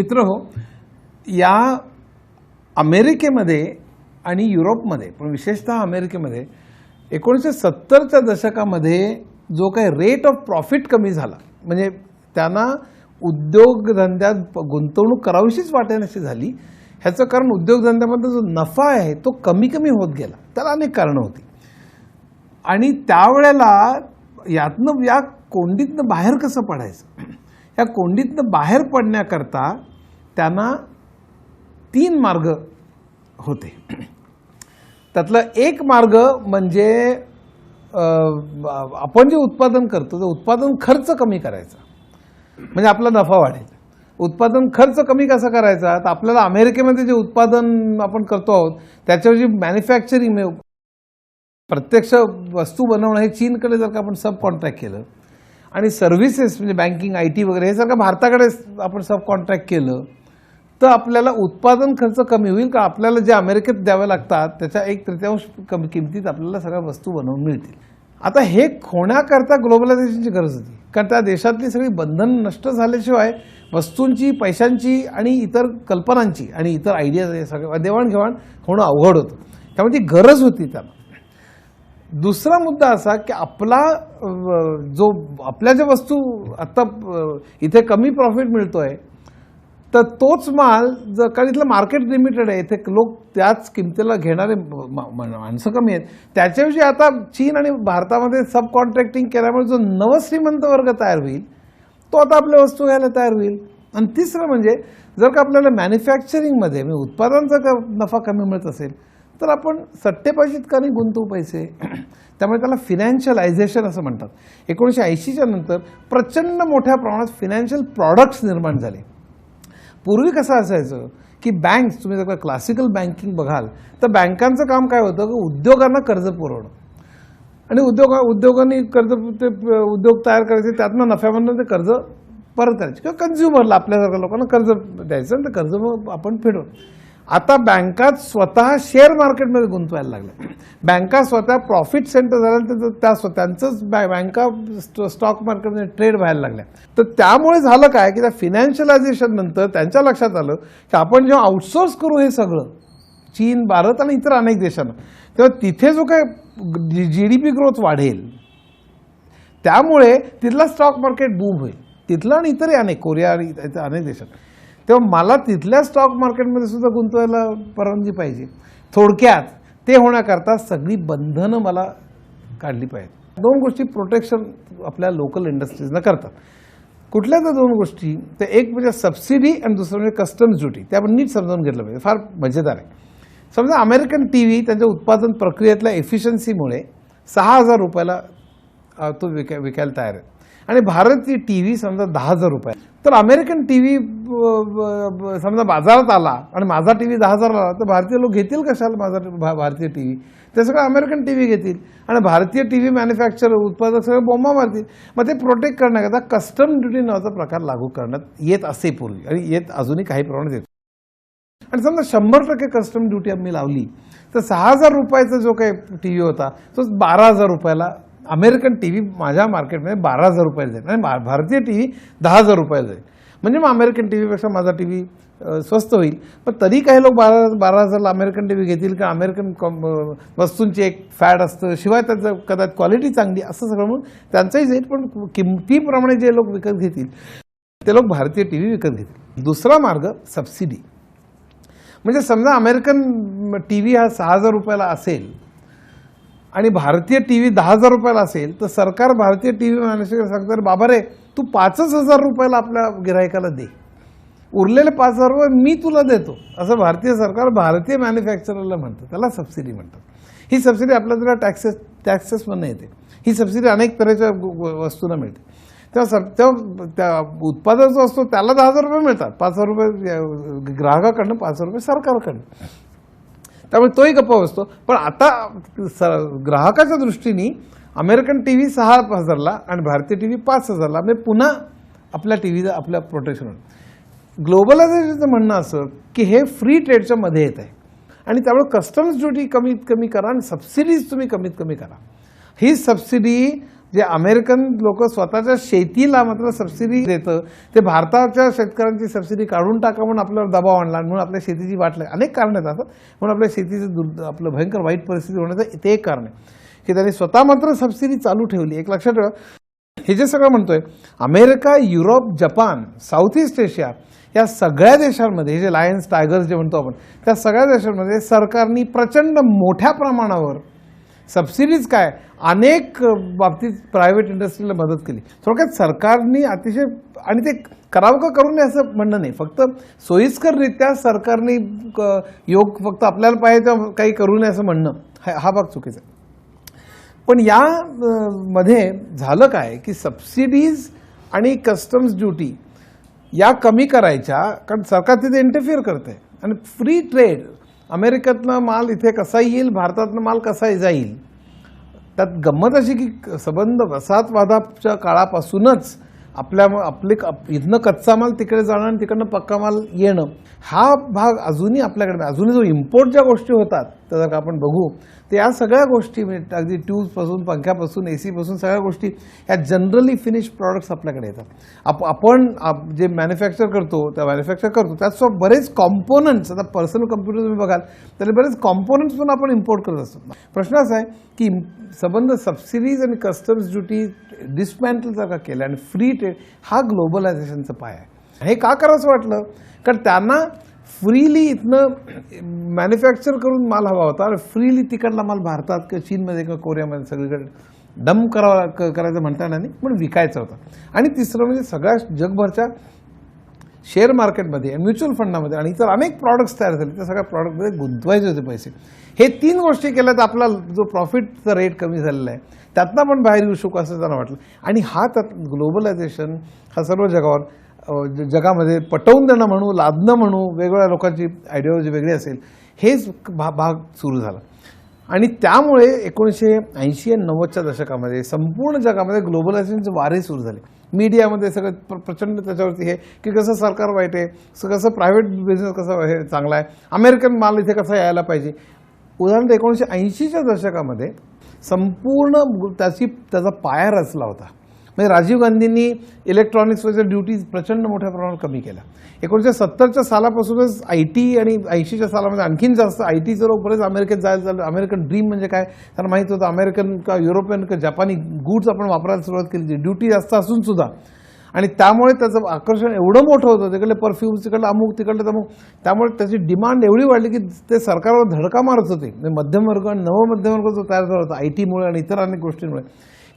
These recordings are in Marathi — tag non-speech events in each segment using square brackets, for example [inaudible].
मित्र हो या अमेरिकेमध्ये आणि युरोपमध्ये पण विशेषतः अमेरिकेमध्ये एकोणीसशे सत्तरच्या दशकामध्ये जो काही रेट ऑफ प्रॉफिट कमी झाला म्हणजे त्यांना उद्योगधंद्यात गुंतवणूक करावीशीच वाटेनाशी झाली ह्याचं कारण उद्योगधंद्यामध्ये जो नफा आहे तो कमी कमी होत गेला. त्याला अनेक कारणं होती. आणि त्यावेळेला यातनं या कोंडीतनं बाहेर कसं पडायचं? या कोंडीतनं बाहेर पडण्याकरता त्यांना तीन मार्ग होते. त्यातला एक मार्ग म्हणजे आपण जे उत्पादन करतो ते उत्पादन खर्च कमी करायचा. म्हणजे आपला नफा वाढेल. उत्पादन खर्च कमी कसा करायचा? तर आपल्याला अमेरिकेमध्ये जे उत्पादन आपण करतो आहोत त्याच्यावर जी मॅन्युफॅक्चरिंग म्हणजे प्रत्यक्ष वस्तू बनवणं हे चीनकडे जर का आपण सब कॉन्ट्रॅक्ट केलं आणि सर्व्हिसेस म्हणजे बँकिंग आय टी वगैरे हे जर का भारताकडे आपण सब कॉन्ट्रॅक्ट केलं तर आपल्याला उत्पादन खर्च कमी होईल का? आपल्याला जे अमेरिकेत द्यावे लागतात त्याच्या एक तृतीयांश कमी किमतीत आपल्याला सगळ्या वस्तू बनवून मिळतील. आता हे होण्याकरता ग्लोबलायझेशनची गरज होती. कारण त्या देशातली सगळी बंधन नष्ट झाल्याशिवाय वस्तूंची पैशांची आणि इतर कल्पनांची आणि इतर आयडिया सगळं देवाणघेवाण होणं अवघड होतं. त्यामुळे ती गरज होती त्याला. दुसरा मुद्दा असा की आपला जो आपल्या ज्या वस्तू आत्ता इथे कमी प्रॉफिट मिळतोय तर तोच माल जर कारण इथलं मार्केट लिमिटेड आहे इथे लोक त्याच किमतीला घेणारे माणसं कमी आहेत. त्याच्याविषयी आता चीन आणि भारतामध्ये सब कॉन्ट्रॅक्टिंग केल्यामुळे जो नवश्रीमंत वर्ग तयार होईल तो आता आपल्या वस्तू घ्यायला तयार होईल. आणि तिसरं म्हणजे जर का आपल्याला मॅन्युफॅक्चरिंगमध्ये म्हणजे उत्पादनाचा का नफा कमी मिळत असेल तर आपण सट्टेबाजीत का नाही गुंतवू पैसे. [clears throat] त्यामुळे त्याला फिनॅन्शियलायझेशन असं म्हणतात. एकोणीसशे ऐंशीच्या नंतर प्रचंड मोठ्या प्रमाणात फिनॅन्शियल प्रॉडक्ट्स निर्माण झाले. पूर्वी कसं असायचं की बँक तुम्ही जर का क्लासिकल बँकिंग बघाल तर बँकांचं काम काय होतं की उद्योगांना कर्ज पुरवणं. आणि उद्योग उद्योगांनी कर्ज ते उद्योग तयार करायचे त्यातनं नफ्यामधनं ते कर्ज परत करायचे. किंवा कन्झ्युमरला आपल्यासारख्या लोकांना कर्ज द्यायचं आणि ते कर्ज मग आपण फेडू आता बँकात स्वतः शेअर मार्केटमध्ये गुंतवायला लागल्या बँका स्वतः प्रॉफिट सेंटर झाल्या तर त्या स्व- त्यांचंच बॅ- बँका स्ट- स्टॉक मार्केटमध्ये ट्रेड व्हायला लागल्या. तर त्यामुळे झालं काय की त्या फिनॅन्शियलायझेशन नंतर त्यांच्या लक्षात आलं की आपण जेव्हा आउटसोर्स करू हे सगळं चीन भारत आणि इतर अनेक देशांना तेव्हा तिथे जो काय जी डी पी ग्रोथ वाढेल त्यामुळे तिथला स्टॉक मार्केट बूम होईल. तिथलं आणि इतरही अनेक कोरिया आणि अनेक देशात तेव्हा मला तिथल्या स्टॉक मार्केटमध्ये सुद्धा गुंतवायला परवानगी पाहिजे. थोडक्यात ते होण्याकरता सगळी बंधनं मला काढली पाहिजेत. दोन गोष्टी प्रोटेक्शन आपल्या लोकल इंडस्ट्रीजनं करतात कुठल्या तर दोन गोष्टी तर एक म्हणजे सबसिडी आणि दुसरं म्हणजे कस्टम्स ड्युटी ते आपण नीट समजावून घेतलं पाहिजे. फार मजेदार आहे. समजा अमेरिकन टी व्ही त्यांच्या उत्पादन प्रक्रियेतल्या एफिशियन्सीमुळे सहा हजार रुपयाला तो विकाय विकायला तयार आहे. आणि भारतीय टी व्ही समजा दहा हजार रुपये. तर अमेरिकन टी व्ही समजा बाजारात आला आणि माझा टी व्ही दहा हजार आला तर भारतीय लोक घेतील कशाला माझा भारतीय टी व्ही ते सगळं अमेरिकन टी व्ही घेतील. आणि भारतीय टी व्ही मॅन्युफॅक्चर उत्पादक सगळे बोंबा मारतील. मग ते प्रोटेक्ट करण्याकरता कस्टम ड्युटी नावाचा प्रकार लागू करण्यात येत असे पूर्वी. आणि येत अजूनही काही प्रमाणात येतो. आणि समजा शंभर टक्के कस्टम ड्युटी आम्ही लावली तर सहा हजार रुपयाचा जो काही टी व्ही होता तो बारा हजार रुपयाला अमेरिकन टी व्ही माझ्या मार्केटमध्ये बारा हजार रुपयाला जाईल आणि भारतीय टी व्ही दहा हजार रुपयाला जाईल म्हणजे मग अमेरिकन टी व्हीपेक्षा माझा टी व्ही स्वस्त होईल. पण तरी काही लोक बारा बारा हजारला अमेरिकन टी व्ही घेतील का? अमेरिकन कॉम- वस्तूंची एक फॅड असतं. शिवाय त्याचं कदाचित क्वालिटी चांगली असं सगळं म्हणून त्यांचंही जाईल पण किमतीप्रमाणे जे लोक विकत घेतील ते लोक भारतीय टी व्ही विकत घेतील. दुसरा मार्ग सबसिडी. म्हणजे समजा अमेरिकन टी व्ही हा सहा हजार रुपयाला असेल आणि भारतीय टी व्ही दहा हजार रुपयाला असेल तर सरकार भारतीय टी व्ही मॅन्युफॅक्चर सांगतात बाबा रे तू पाचच हजार रुपयाला आपल्या गिरायकाला दे. उरलेले पाच हजार रुपये मी तुला देतो. असं भारतीय सरकार भारतीय मॅन्युफॅक्चररला म्हणतं त्याला सबसिडी म्हणतात. ही सबसिडी आपल्या त्याला टॅक्सेस टॅक्सेसमधनं येते. ही सबसिडी अनेक तऱ्हेच्या वस्तूंना मिळते. तेव्हा सर तेव्हा त्या उत्पादन जो असतो त्याला दहा हजार रुपये मिळतात. पाच हजार रुपये ग्राहकाकडनं पाच हजार रुपये सरकारकडनं. त्यामुळे तोही गप्पा बसतो. पण आता स- ग्राहकाच्या दृष्टीने अमेरिकन टी व्ही सहा हजारला आणि भारतीय टी व्ही पाच हजारला. म्हणजे पुन्हा आपल्या टी व्हीचं आपल्या प्रोटेक्शन ग्लोबलायझेशनचं म्हणणं असं की हे फ्री ट्रेडच्या मध्ये येत आहे आणि त्यामुळे कस्टम्स ड्युटी कमीत कमी करा आणि सबसिडीज तुम्ही कमीत कमी करा. ही सबसिडी जे अमेरिकन लोक स्वतःच्या शेतीला मात्र सबसिडी देतं ते भारताच्या शेतकऱ्यांची सबसिडी काढून टाका म्हणून आपल्यावर दबाव आणला म्हणून आपल्या शेतीची वाट लागली. अनेक कारणं आहेत असं. म्हणून आपल्या शेतीचं दुर् आपलं भयंकर वाईट परिस्थिती होण्याचं ते एक कारण आहे. की त्यांनी स्वतः मात्र सबसिडी चालू ठेवली. एक लक्षात ठेवा. हे जे सगळं म्हणतोय America Europe Japan south east Asia या सगळ्या देशांमध्ये हे जे लायन्स टायगर्स जे म्हणतो आपण त्या सगळ्या देशांमध्ये सरकारनी प्रचंड मोठ्या प्रमाणावर सबसिडीज काय? अनेक बाबतीत प्रायव्हेट इंडस्ट्रीला मदत केली. थोडक्यात सरकारनी अतिशय आणि ते करावं का करू नये असं म्हणणं नाही. फक्त सोयीस्कररित्या सरकारने क- योग फक्त आपल्याला पाहिजे तेव्हा काही करू नये असं म्हणणं हा हा भाग चुकीचा आहे. पण या मध्ये झालं काय की सबसिडीज आणि कस्टम्स ड्युटी या कमी करायच्या कारण सरकार तिथे इंटरफिअर करते आणि फ्री ट्रेड अमेरिकेतनं माल इथे कसा येईल भारतातनं माल कसा जाईल? त्यात गंमत अशी की संबंध वसाहतवादाच्या काळापासूनच आपल्या आपले इथनं कच्चा माल तिकडे जाणं आणि तिकडनं पक्का माल येणं हा भाग अजूनही आपल्याकडे अजूनही जो इम्पोर्ट ज्या गोष्टी होतात तर जर का आपण बघू तर या सगळ्या गोष्टी म्हणजे अगदी ट्यूब्सपासून पंख्यापासून ए सीपासून सगळ्या गोष्टी ह्या जनरली फिनिश प्रॉडक्ट्स आपल्याकडे येतात. आप आपण आप- जे मॅन्युफॅक्चर करतो त्या मॅन्युफॅक्चर करतो त्यासोबत बरेच कॉम्पोनंट्स आता पर्सनल कम्प्युटर तुम्ही बघाल तर बरेच कॉम्पोनंट्स पण आपण इम्पोर्ट करत असतो. प्रश्न असा आहे की संबंध सबसिडीज आणि कस्टम्स ड्युटी डिस्मॅन्टल जर का केलं आणि फ्री ट्रेड हा ग्लोबलायझेशनचा पाय आहे. हे का करावंसं वाटलं? कारण त्यांना फ्रीली इथनं मॅन्युफॅक्चर करून माल हवा होता. आणि फ्रीली तिकडला माल भारतात किंवा चीनमध्ये किंवा कोरियामध्ये सगळीकडे डम करावा क- करायचं म्हणता येणार नाही पण विकायचा होता. आणि तिसरं म्हणजे सगळ्या जगभरच्या शेअर मार्केटमध्ये म्युच्युअल फंडामध्ये आणि इतर अनेक प्रॉडक्ट्स तयार झाले. त्या सगळ्या प्रॉडक्टमध्ये गुंतवायचे होते पैसे. हे तीन गोष्टी केल्या तर आपला जो प्रॉफिटचा रेट कमी झालेला आहे त्यातनं पण बाहेर येऊ शकू असं त्यांना वाटलं. आणि हा त्यात ग्लोबलायझेशन हा सर्व जगावर जगामध्ये पटवून देणं म्हणू लादणं म्हणू वेगवेगळ्या लोकांची आयडिओलॉजी वेगळी असेल हेच भा भाग सुरू झाला. आणि त्यामुळे एकोणीसशे ऐंशी आणि नव्वदच्या दशकामध्ये संपूर्ण जगामध्ये ग्लोबलायझेशनचे वारे सुरू झाले. मीडियामध्ये सगळं प्र प्रचंड त्याच्यावरती हे की कसं सरकार वाईट आहे कसं प्रायव्हेट बिझनेस कसं हे चांगला आहे अमेरिकन माल इथे कसा यायला पाहिजे? उदाहरणार्थ एकोणीसशे ऐंशीच्या दशकामध्ये संपूर्ण त्याची त्याचा पाया रचला होता. म्हणजे राजीव गांधींनी इलेक्ट्रॉनिक्सवरच्या ड्युटीज प्रचंड मोठ्या प्रमाणात कमी केल्या. एकोणीसशे सत्तरच्या सालापासूनच आय टी आणि ऐंशीच्या सालामध्ये आणखीन जास्त आय टीचं लोक बरेच अमेरिकेत जायला झालं. अमेरिकन ड्रीम म्हणजे काय? त्यांना माहीत होतं अमेरिकन का युरोपियन का जपानी गुड्स आपण वापरायला सुरुवात केली ड्युटी जास्त असून सुद्धा. आणि त्यामुळे त्याचं आकर्षण एवढं मोठं होतं तिकडले परफ्यूम्स तिकडलं अमुक तिकडलं तमुक. त्यामुळे त्याची डिमांड एवढी वाढली की ते सरकारवर धडका मारत होते. म्हणजे मध्यमवर्ग आणि नवमध्यमवर्ग जो तयार झाला होता आय टीमुळे आणि इतर अनेक गोष्टींमुळे.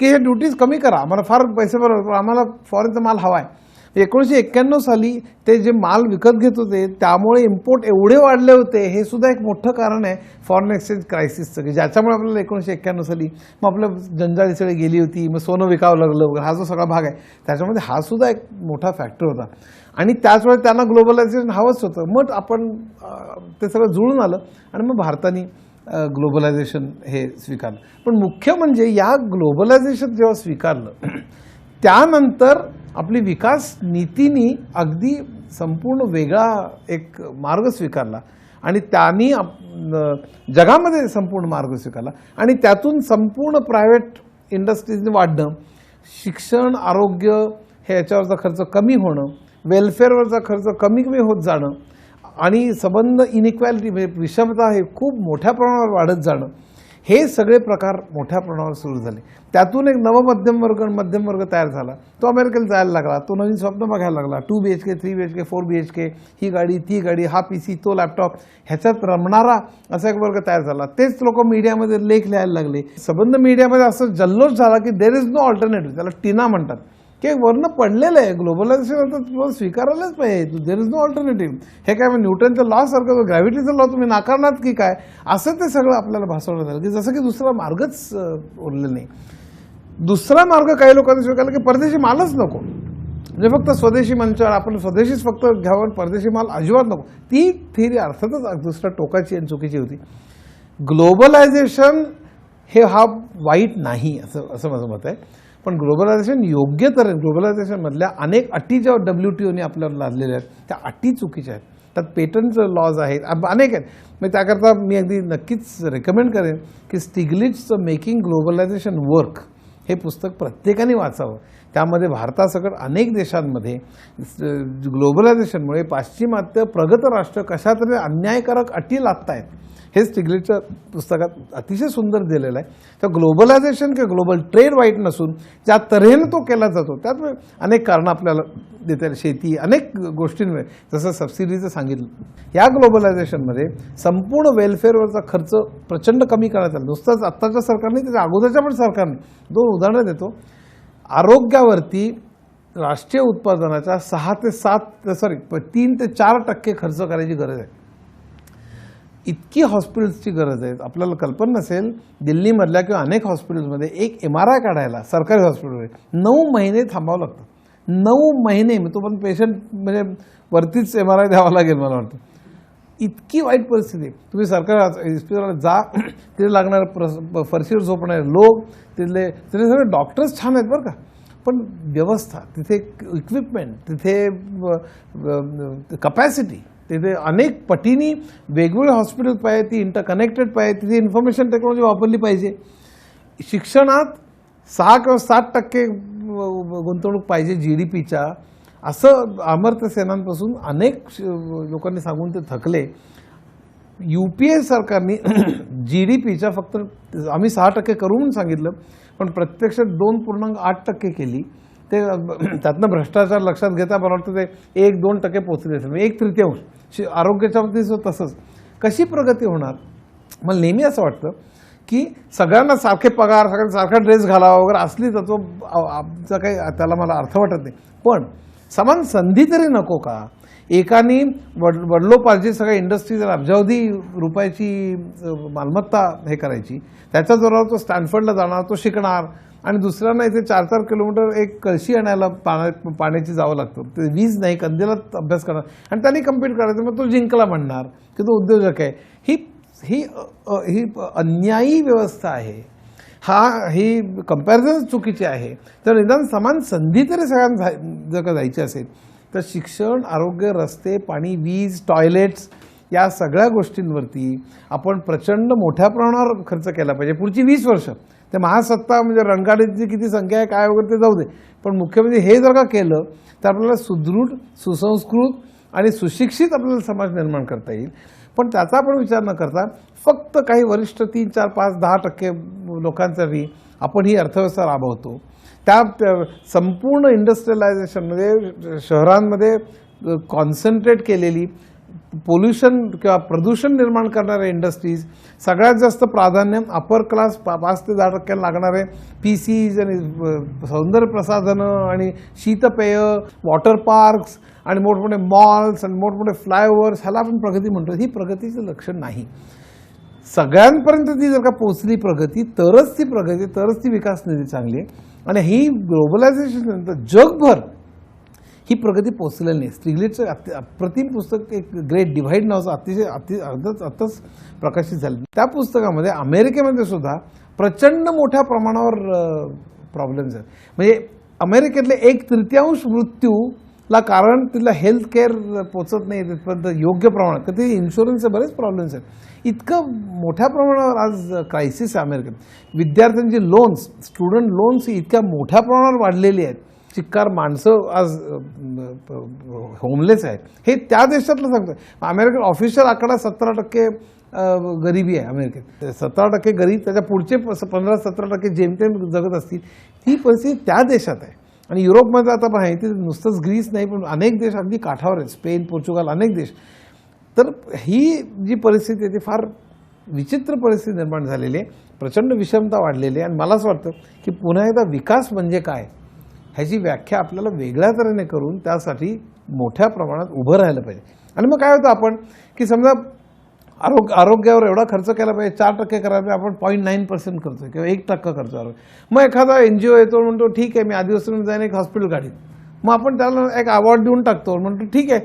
की हे ड्युटीज कमी करा. आम्हाला फार पैसे बरोबर आम्हाला फॉरेनचा माल हवा आहे एकोणीसशे एक्क्याण्णव साली ते जे माल विकत घेत होते त्यामुळे इम्पोर्ट एवढे वाढले होते हे सुद्धा एक मोठं कारण आहे फॉरेन एक्सचेंज क्रायसिसचं की ज्याच्यामुळे आपल्याला एकोणीसशे एक्क्याण्णव साली मग आपलं जंजाळी सगळी गेली होती मग सोनं विकावं लागलं वगैरे हा जो सगळा भाग आहे त्याच्यामध्ये हा सुद्धा एक मोठा फॅक्टर होता. आणि त्याचवेळेस त्यांना ग्लोबलायझेशन हवंच होतं. मग आपण ते सगळं जुळून आलं. आणि मग भारताने ग्लोबलायझेशन हे स्वीकारलं. पण मुख्य म्हणजे या ग्लोबलायझेशन जेव्हा स्वीकारलं त्यानंतर आपली विकास नीतीनी अगदी संपूर्ण वेगळा एक मार्ग स्वीकारला. आणि त्यांनी आप- जगामध्ये संपूर्ण मार्ग स्वीकारला. आणि त्यातून संपूर्ण प्रायव्हेट इंडस्ट्रीजने वाढणं शिक्षण आरोग्य हे याच्यावरचा खर्च कमी होणं वेलफेअरवरचा खर्च कमी कमी होत जाणं आणि संबंध इनइक्वॅलिटी म्हणजे विषमता हे खूप मोठ्या प्रमाणावर वाढत जाणं हे सगळे प्रकार मोठ्या प्रमाणावर सुरू झाले. त्यातून एक नवमध्यम वर्ग आणि मध्यम वर्ग तयार झाला. तो अमेरिकेला जायला लागला. तो नवीन स्वप्न बघायला लागला. Two B H K three B H K four B H K ही गाडी ती गाडी हा पी सी तो लॅपटॉप ह्याच्यात रमणारा असा एक वर्ग तयार झाला. तेच लोक मीडियामध्ये लेख लिहायला लागले. संबंध मीडियामध्ये असं जल्लोष झाला की देर इज नो ऑल्टरनेटिव्ह त्याला टिना म्हणतात. की वरनं पडलेलं आहे. ग्लोबलायझेशन आता तुम्हाला स्वीकारायलाच पाहिजे. देर इज नो ऑल्टरनेटिव्ह हे काय मग न्यूटनच्या लॉ सारखं ग्रॅव्हिटीचा लॉ तुम्ही नाकारणार की काय? असं ते सगळं आपल्याला भासवण्यात आलं की जसं की दुसरा मार्गच अं, उरलेला नाही. दुसरा मार्ग काही लोकांनी स्वीकारला की परदेशी मालच नको. म्हणजे फक्त स्वदेशी मंचावर आपण स्वदेशीच फक्त घ्यावं परदेशी माल अजिबात नको. ती थिअरी अर्थातच दुसऱ्या टोकाची आणि चुकीची होती. ग्लोबलायझेशन हे हा वाईट नाही असं असं माझं मत आहे. पण ग्लोबलायझेशन योग्य तर ग्लोबलायझेशनमधल्या अनेक अटी ज्या डब्ल्यू टी ओने आपल्याला लादलेल्या आहेत त्या अटी चुकीच्या आहेत. त्यात पेटंट लॉज आहेत अनेक आहेत. मग त्याकरता मी अगदी नक्कीच रेकमेंड करेन की स्टिग्लिट्सचं मेकिंग ग्लोबलायझेशन वर्क हे पुस्तक प्रत्येकाने वाचावं. त्यामध्ये भारतासकट अनेक देशांमध्ये ग्लोबलायझेशनमुळे पाश्चिमात्य प्रगत राष्ट्र कशा तरी अन्यायकारक अटी लादत आहेत हे स्टिग्लेटच्या पुस्तकात अतिशय सुंदर दिलेलं आहे. तर ग्लोबलायझेशन किंवा ग्लोबल ट्रेड वाईट नसून ज्या तऱ्हेनं तो केला जातो त्यात अनेक कारणं आपल्याला देता येईल. शेती अनेक गोष्टींमुळे जसं सबसिडीचं सांगितलं. या ग्लोबलायझेशनमध्ये संपूर्ण वेलफेअरवरचा खर्च प्रचंड कमी करण्यात आला. नुसताच आत्ताच्या सरकारने त्याच्या अगोदरच्या पण सरकारने दोन उदाहरणं देतो. आरोग्यावरती राष्ट्रीय उत्पादनाच्या सहा ते सात सॉरी तीन ते चार टक्के खर्च करायची गरज आहे. इतकी हॉस्पिटल्सची गरज आहे आपल्याला कल्पना नसेल दिल्लीमधल्या किंवा अनेक हॉस्पिटल्समध्ये एक एम आर आय काढायला सरकारी हॉस्पिटलमध्ये नऊ महिने थांबावं लागतं. नऊ महिने मी तो पण पेशंट म्हणजे वरतीच एम आर आय द्यावा लागेल मला वाटतं. इतकी वाईट परिस्थिती. आहे. तुम्ही सरकार हॉस्पिटलला जा तिथे लागणारे प्र फरशीवर झोपणारे लोक तिथले तिथे सगळे डॉक्टर्स छान आहेत बरं का. पण व्यवस्था तिथे इक्विपमेंट तिथे कपॅसिटी तिथे अनेक पटीनी वेगवेगळे हॉस्पिटल पाहिजे ती इंटरकनेक्टेड पाहिजे तिथे इन्फॉर्मेशन टेक्नॉलॉजी वापरली पाहिजे. शिक्षणात सहा किंवा सात टक्के गुंतवणूक पाहिजे जी डी पीच्या असं अमर्त्य सेनांपासून अनेक श- लोकांनी सांगून ते थकले. यू पी ए सरकारने [clears throat] जी डी पीच्या फक्त आम्ही सहा टक्के करू म्हणून सांगितलं पण प्रत्यक्षात दोन पूर्णांक आठ टक्के केली. ते [clears throat] त्यातनं भ्रष्टाचार लक्षात घेता मला वाटतं ते एक दोन टक्के पोहोचले असेल म्हणजे एक तृतीयांश. शि- आरोग्याच्या बाबतीत तसंच. कशी प्रगती होणार? मला नेहमी असं वाटतं की सगळ्यांना सारखे पगार सगळ्यांना सारखा ड्रेस घालावा वगैरे असली तत्व काही त्याला मला अर्थ वाटत नाही. पण समान संधी तरी नको का? एकानी वड वडलोपार्जित सगळ्या इंडस्ट्रीज अब्जावधी रुपयाची मालमत्ता हे करायची. त्याच्या जोरावर तो स्टॅनफर्डला जाणार तो शिकणार. आणि दुसऱ्यांना इथे चार चार किलोमीटर एक कळशी आणायला पाण्या पाण्याची जावं लागतं. ते वीज नाही कंदीलात अभ्यास करणार. आणि त्यांनी कम्पीट करायचं मग तो जिंकला म्हणणार की तो उद्योजक आहे. ही ही ही अन्यायी व्यवस्था आहे. हा ही कंपॅरिझन चुकीची आहे. तर निदान समान संधी तरी सगळ्यांना जाय- जर का जायची असेल तर शिक्षण आरोग्य रस्ते पाणी वीज टॉयलेट्स या सगळ्या गोष्टींवरती आपण प्रचंड मोठ्या प्रमाणावर खर्च केला पाहिजे. पुढची वीस वर्ष ते महासत्ता म्हणजे रणगाडीची किती संख्या आहे काय वगैरे ते जाऊ दे. पण मुख्य म्हणजे हे जर का केलं तर आपल्याला सुदृढ सुसंस्कृत आणि सुशिक्षित आपल्याला समाज निर्माण करता येईल. पण त्याचा आपण विचार न करता फक्त काही वरिष्ठ तीन चार पाच दहा टक्के लोकांसाठी आपण ही अर्थव्यवस्था राबवतो. त्या संपूर्ण इंडस्ट्रियलायझेशनमध्ये शहरांमध्ये कॉन्सन्ट्रेट केलेली पोल्युशन किंवा प्रदूषण निर्माण करणाऱ्या इंडस्ट्रीज सगळ्यात जास्त प्राधान्य अपर क्लास पा पाच ते दहा टक्क्यांना लागणारे पी सीज आणि सौंदर्य प्रसाधनं आणि शीतपेय वॉटर पार्क्स आणि मोठमोठे मॉल्स आणि मोठमोठे फ्लायओव्हर्स ह्याला आपण प्रगती म्हणतो. ही प्रगतीचं लक्षण नाही. सगळ्यांपर्यंत ती जर का पोचली प्रगती तरच ती प्रगती तरच ती विकास निधी चांगली आहे. आणि ही ग्लोबलायझेशन नंतर जगभर ही प्रगती पोचलेली नाही. स्ट्रिगलिटचं अति- अप्रतिम पुस्तक एक ग्रेट डिव्हाइड नावाचं अतिशय अति अर्धच आत्ताच प्रकाशित झालं. त्या पुस्तकामध्ये अमेरिकेमध्ये सुद्धा प्रचंड मोठ्या प्रमाणावर प्रॉब्लेम्स आहेत म्हणजे अमेरिकेतले एक तृतीयांश मृत्यू ला कारण तिला हेल्थ केअर पोचत नाही तिथपर्यंत योग्य प्रमाणात तर ते इन्शुरन्सचे बरेच प्रॉब्लेम्स आहेत. इतकं मोठ्या प्रमाणावर आज क्रायसिस आहे अमेरिकेत. विद्यार्थ्यांची लोन्स स्टुडंट लोन्स इतक्या मोठ्या प्रमाणावर वाढलेली आहेत. चिक्कार माणसं आज होमलेस आहेत. हे त्या देशातलं सांगतं अमेरिकन ऑफिशियल आकडा सतरा टक्के गरिबी आहे अमेरिकेत. सतरा टक्के गरीब त्याच्या पुढचे पंधरा सतरा टक्के जेमतेम जगत असतील ही परिस्थिती त्या देशात आहे. आणि युरोपमध्ये आता पण आहे ते नुसतंच ग्रीस नाही पण अनेक देश अगदी काठावर आहेत. स्पेन पोर्चुगाल अनेक देश. तर ही जी परिस्थिती आहे ती फार विचित्र परिस्थिती निर्माण झालेली आहे. प्रचंड विषमता वाढलेली आहे. आणि मला असं वाटतं की पुन्हा एकदा विकास म्हणजे काय ह्याची व्याख्या आपल्याला वेगळ्या तऱ्हेने करून त्यासाठी मोठ्या प्रमाणात उभं राहिलं पाहिजे. आणि मग काय होतं आपण की समजा आरोग्य आरोग्यावर एवढा खर्च केला पाहिजे चार टक्के करायला पाहिजे आपण पॉईंट नाईन पर्सेंट करतो किंवा एक टक्का खर्च आरोग्य. मग एखादा एन जी ओ येतो म्हणतो ठीक आहे मी आदिवासी जाईन एक हॉस्पिटल काढीन. मग आपण त्याला एक अवॉर्ड देऊन टाकतो म्हणतो ठीक आहे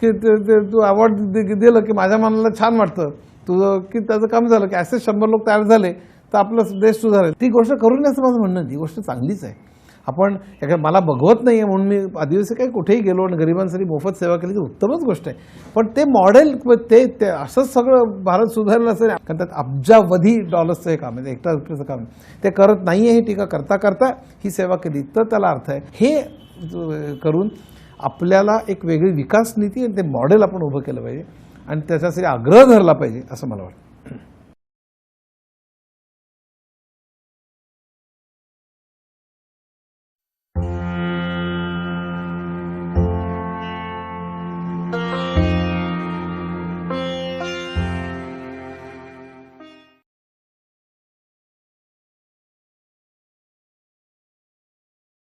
की ते- ते- तू अवॉर्ड दिलं की माझ्या मनाला छान वाटतं. तुझं की त्याचं काम झालं की असे शंभर लोक तयार झाले तर आपला देश सुधारेल. ती गोष्ट करू नये असं माझं म्हणणं ती गोष्ट चांगलीच आहे. आपण एका मला बघवत नाही आहे म्हणून मी आदिवासी काही कुठेही गेलो आणि गरिबांसाठी मोफत सेवा केली ती उत्तमच गोष्ट आहे. पण ते मॉडेल ते ते असंच सगळं भारत सुधारलं असेल कारण त्यात अब्जावधी डॉलर्सचं हे काम आहे. एकटा रुपयाचं काम आहे. ते करत नाही आहे ही टीका करता करता ही सेवा केली. तर त्याला अर्थ आहे हे करून आपल्याला एक वेगळी विकास नीती आणि ते मॉडेल आपण उभं केलं पाहिजे आणि त्याच्यासाठी आग्रह धरला पाहिजे असं मला वाटतं.